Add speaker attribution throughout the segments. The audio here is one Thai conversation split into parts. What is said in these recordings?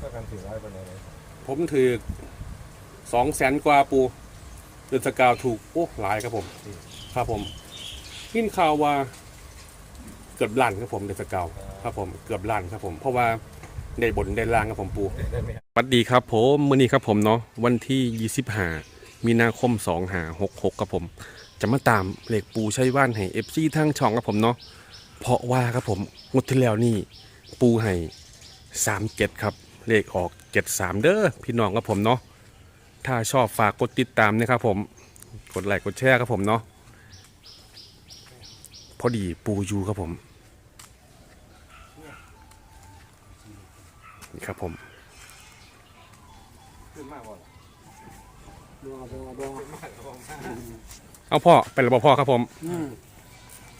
Speaker 1: ถ้ากันถือร้อยเป็นอะไร
Speaker 2: ผมถือสองแสนกว่าปูเดือนสกาวถูกโอ้หลายครับผม ครับผมยินข่าวว่าเกือบล้านครับผมเดือนสกาวครับผมเกือบล้านครับผม เพราะว่าได้บนได้ล่างครับผมปู
Speaker 1: ได้ไหม
Speaker 2: สวัสดีครับผมมื่อนี้ครับผมเนาะวันที่ 25 มีนาคม2หา66ครับผม จะมาตามเลขปูใช้ว่านให้ FC ทั้งช่องครับผมเนาะเพราะว่าครับผมงวดที่แล้วนี่ปูให้37ครับ เลขออก 73 เด้อพี่น้องครับผมเนาะถ้าชอบฝากกดติดตามนะครับผมกดไลค์กดแชร์ครับผมเนาะพอดีปูอยู่ครับผมนี่ครับผม
Speaker 1: ขึ้นมากกว่า
Speaker 2: เอาพ่อเป็นระบพ่อครับผม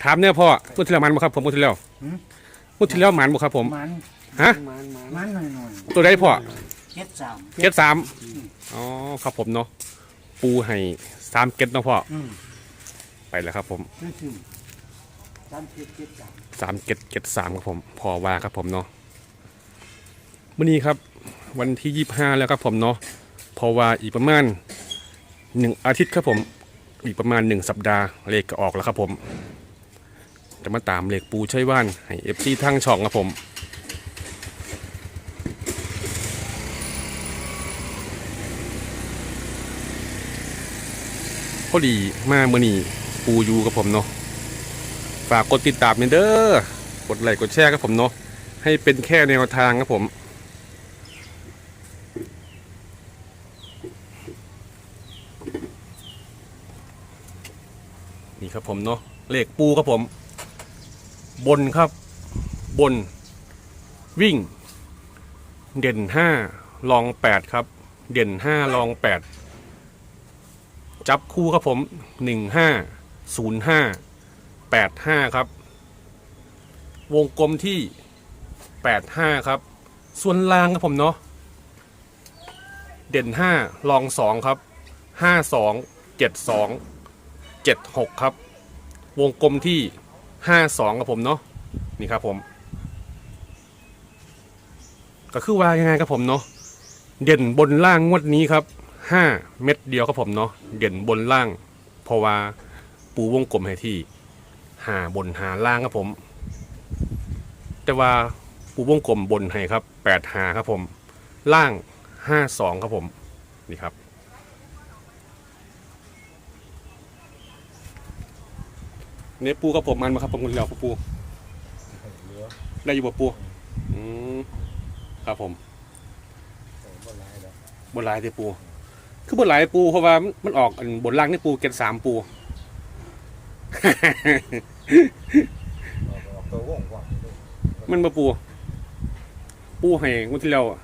Speaker 2: ถามเนี่ยพ่อมุดที่แล้วหมันบ่ครับผมมุดที่แล้ว
Speaker 3: หืม
Speaker 2: มุดที่แล้วหมันบ่ครับผม
Speaker 3: มัน
Speaker 2: ฮะ
Speaker 3: มันมันหน่อยหน่อย
Speaker 2: ตัวใดพ่อ
Speaker 3: เจ็ดสาม
Speaker 2: เก็ดสามอ๋อครับผมเนาะปูให้สามเก็ดเนาะพ่อ
Speaker 3: อืม
Speaker 2: ไปแล้วครับผม
Speaker 3: นั่นคือสามเจ็ดเจ็ดสาม
Speaker 2: สามเก็ดเก็ดสามครับผมพอว่าครับผมเนาะมื่อนี้ครับ วันที่ยี่ห้าแล้วครับผมเนาะเพอว่าอีกประมาณหนึ่งอาทิตย์ครับผม อีกประมาณหนึ่งสัปดาห์เลขก็ออกแล้วครับผม จะมาตามเลขปูใช้ว่านให้เอฟซีทั้งช่องครับผม อดีมาเมื่อนี้ปูอยู่กับผมเนาะฝากกดติดตามเด้อกดไลค์กดแชร์ครับผมเนาะให้เป็นแค่แนวทางครับผมนี่ครับผมเนาะเลขปูครับผม บนครับ บน วิ่ง เด่นห้าลองแปดครับ เด่นห้าลองแปด จับคู่ครับผมหนึ่งห้าศูนย์ห้าแปดห้าครับ วงกลมที่แปดห้าครับ ส่วนล่างครับผมเนาะเด่นห้าลองสองครับห้าสองเจ็ดสองเจ็ดหกครับ วงกลมที่ห้าสองครับผมเนาะนี่ครับผม ก็คือว่ายังไงครับผมเนาะเด่นบนล่างงวดนี้ครับ ห้าเม็ดเดียวครับผมเนาะเด่นบนล่าง เพราะว่าปูวงกลมให้ที่หาบนหาล่างครับผม แต่ว่าปูวงกลมบนให้ครับแปดหาครับผม ล่างห้าสองครับผมนี่ครับเนี่ยปูกับผมมันมาครับผมคนเดียวปู
Speaker 1: เหลือ
Speaker 2: ได้อยู่บ่ปูอืมครับผม
Speaker 1: โอ้บ่หลายแล้ว
Speaker 2: บนลายที่ปู คือบนลายปูเพราะว่ามันออกอันบนล่างนี่ปูเกตสามปู
Speaker 1: ออกออกตัววงกว่า
Speaker 2: มันมาปู ปูให้งวดที่แล้วอะ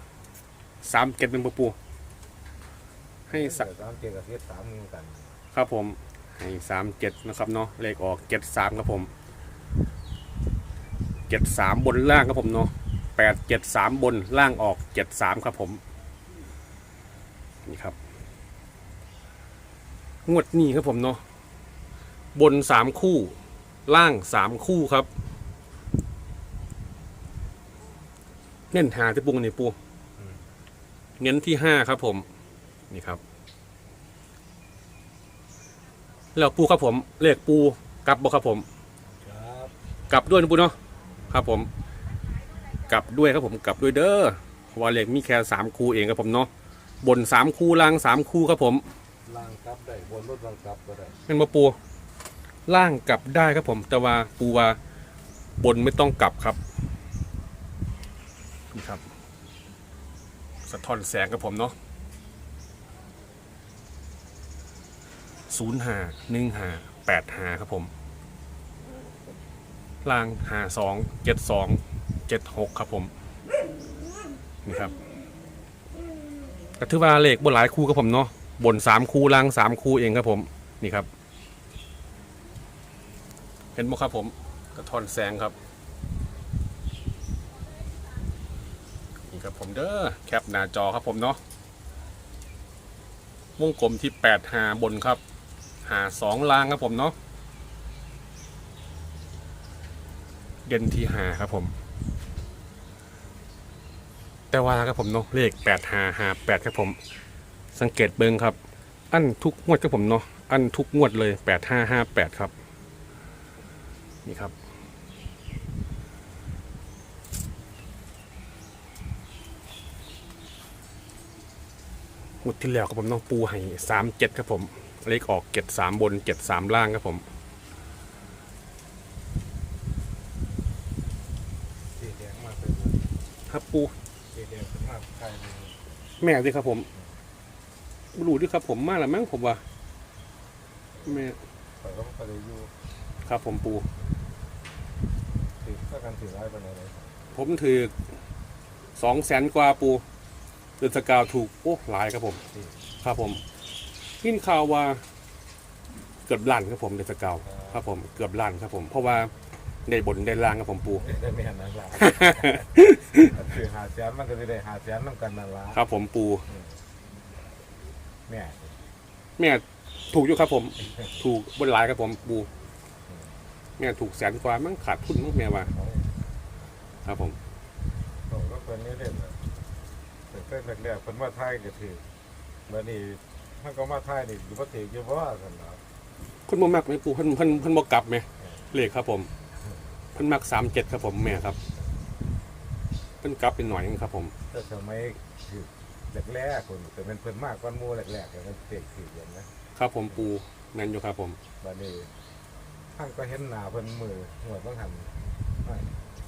Speaker 2: สามเกตเป็นบ่ปู ให้สะ
Speaker 1: สามเจ็ดกับเจ็ดสามเหมือนกัน
Speaker 2: ครับผม ให้สามเจ็ดนะครับเนาะเลขออกเจ็ดสามครับผมเจ็ดสามบนล่างครับผมเนาะแปดเจ็ดสามบนล่างออกเจ็ดสามครับผม นี่ครับ งวดนี้ครับผมเนาะบนสามคู่ ล่างสามคู่ครับ เน้นหาที่ปุงในปูเน้นที่ห้าครับ ผม นี่ครับ แล้วปูครับผม เลขปูกลับบ่ครับผม กลับด้วยนะปูเนาะครับผม กลับด้วยครับผม กลับด้วยเด้อว่าเลขมีแค่สามคู่เองครับผมเนาะบนสามคู่ล่างสามคู่ครับผม
Speaker 1: ล่างกลับได้บนรถล่างกลับก็ได้
Speaker 2: เป็นมาปูล่างกลับได้ครับผมแต่ว่าปูว่าบนไม่ต้องกลับครับนี่ครับ สะท้อนแสงครับผมเนาะศูนย์หาหนึ่งหาแปดหาครับผม ล่างหาสองเจ็ดสองเจ็ดหกครับผม นี่ครับก็ถือว่าเลขบนหลายคู่ครับผมเนาะ บนสามคู่ล่างสามคู่เองครับผมนี่ครับ เห็นไหมครับผมกระทอนแสงครับนี่ครับผมเด้อแคปหน้าจอครับผมเนาะวงกลมที่แปดหาบนครับหาสองล่างครับผมเนาะเด่นที่หาครับผม แต่ว่าครับผมเนาะเลขแปดห้าหาแปดครับผม สังเกตเบิงครับ อันทุกงวดครับผมเนาะอันทุกงวดเลยแปดห้าห้าแปดครับ นี่ครับ งวดที่แล้วครับผมน้องปูให้สามเจ็ดครับผม เลขออกเจ็ดสามบนเจ็ดสามล่างครับผม
Speaker 1: สีแดงมากเป็น
Speaker 2: ครับปู
Speaker 1: สีแดงเป็นมากใครเลย
Speaker 2: แม่ดิครับผม รู้ดิครับ ผมมาแล้วมั้งผมว่าแม่
Speaker 1: แต่ก็ไม่ได้อยู่
Speaker 2: ครับ ผมปู
Speaker 1: ถือถ้ากันถือร้ายไปไหนเลย
Speaker 2: ผมถือสองแสนกว่าปูเดือนสกาวถูกโอ้หลายครับผม ครับผมยินข่าวว่าเกือบล้านครับผมเดือนสกาวครับผมเกือบล้านครับผม เพราะว่าได้บนได้ล่างครับผมปู
Speaker 1: ได้ไม่เห็นนั่นละ ถือหาแสนมันก็จะได้หาแสนน้ำกันนั่นละ
Speaker 2: ครับผมปู
Speaker 1: แม่
Speaker 2: แม่ถูกอยู่ครับผม ถูกบนหลายครับผมปูแม่ถูกแสนกว่ามั่งขาดทุนมั้งแม่ว่า
Speaker 1: เขา
Speaker 2: ครับผม
Speaker 1: เขาก็เป็นนี่เล่นน่ะแต่เต้นแรกๆเป็นว่าไทยก็ถือเมื่อนี้มันก็มาไทยนี่อยู่ว่าถืออยู่เพราะว่าสันนะ
Speaker 2: คุณบ่มักไหมปูเพิ่นเพิ่นเพิ่นบ่กลับไหมเลขครับผมเพิ่นมักสามเจ็ดครับผมแม่ครับเพิ่นกลับไปหน่อยนึงครับผม
Speaker 1: แต่สมัยถือ แรกๆคนแต่เป็นเพิ่นมากกว่าหมู่แรกๆแต่มันเตะถืออย่างนะครับ
Speaker 2: ผมปูแม่นอยู่ครับผม
Speaker 1: บัดนี้ท่านก็เห็นหน้าเพิ่นมือหัวต้องหันไม่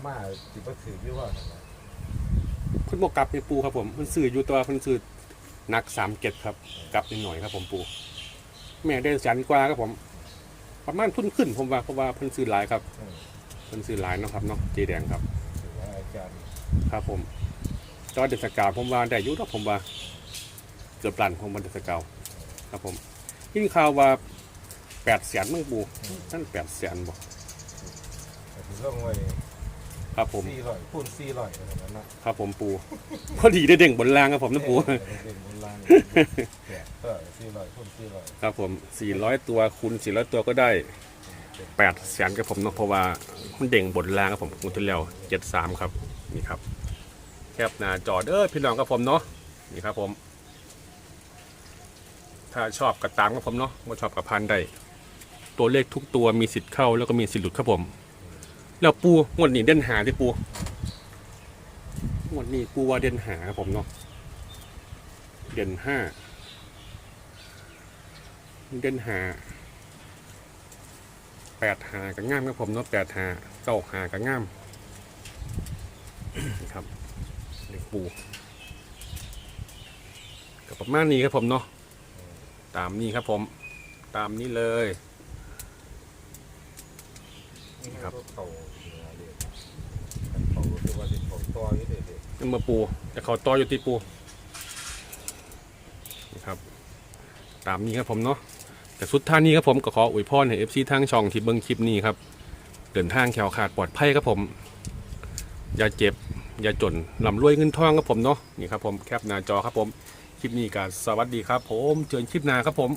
Speaker 1: มาสิบ่ถืออยู่ว่าซั่นน่ะ
Speaker 2: เพิ่นบ่กลับไปปูครับผมเพิ่นซื้ออยู่ตัวเพิ่นซื้อหนักสามเจ็ดครับกลับนิดหน่อยครับผมปู แม่ได้แสนกว่าครับผม ประมาณทุนขึ้นผมว่าเพราะว่าเพิ่นซื้อหลายครับ
Speaker 1: อืม
Speaker 2: เพิ่นซื้อหลายเนาะครับเนาะเจแดงครับ
Speaker 1: ถือว่าอาจารย์
Speaker 2: ครับผม จอเดสกาวผมว่าได้อยุครับผมว่าเกือบลันผมว่าเดสกาวครับผมยินข่าวว่าแปดแสนมึงปูนั่นแปดแสนบ่
Speaker 1: ก็ถือลงไว้
Speaker 2: ครับผม
Speaker 1: 400คูณ400อะไรนั้นนะครับ
Speaker 2: ผมปูพอดีได้เด้งบนล่างครับผมนะปู
Speaker 1: เออเด่นโบราณแปดเออ400คูณ400
Speaker 2: ครับผมสี่ร้อยตัวคูณสี่ร้อยตัวก็ได้แปดแสนครับผมเนาะเพราะว่ามันเด้งบนล่างครับผมงวดที่แล้วเจ็ดสามครับนี่ครับ แคปหน้าจอเด้อพี่น้องครับผมเนาะนี่ครับผม ถ้าชอบกับตามครับผมเนาะม่ชอบกับพันได้ตัวเลขทุกตัวมีสิทธิ์เข้าแล้วก็มีสิทธิ์หลุดครับผม แล้วปูงวดนี้เด่นหาที่ปูงวดนี้ปูว่าเด่นหาครับผมเนาะเด่นห้าเด่นหาแปดหากับง่ามครับผมเนาะแปดหาเก้าหากับง่ามนี่ครับ ปูกับประมาณนี้ครับผมเนาะตามนี้ครับผม ตามนี้เลยครับ
Speaker 1: เขาเขาคือว่าสิเขาต่ออยู่เด็ด
Speaker 2: นี่มาปูแต่เขาต่ออยู่ที่ปูนะครับ ตามนี้ครับผมเนาะแต่สุดท้ายนี้ครับผมก็ขออวยพรให้เอฟซีทางช่องที่เบิ้งคลิปนี้ครับเดินทางแขวขาดปลอดภัยครับผม อย่าเจ็บ อย่าจนลำรวยเงินทองครับผมเนาะนี่ครับผมแคปหน้าจอครับผมคลิปนี้ก็สวัสดีครับผมเจอกันคลิปหน้าครับผม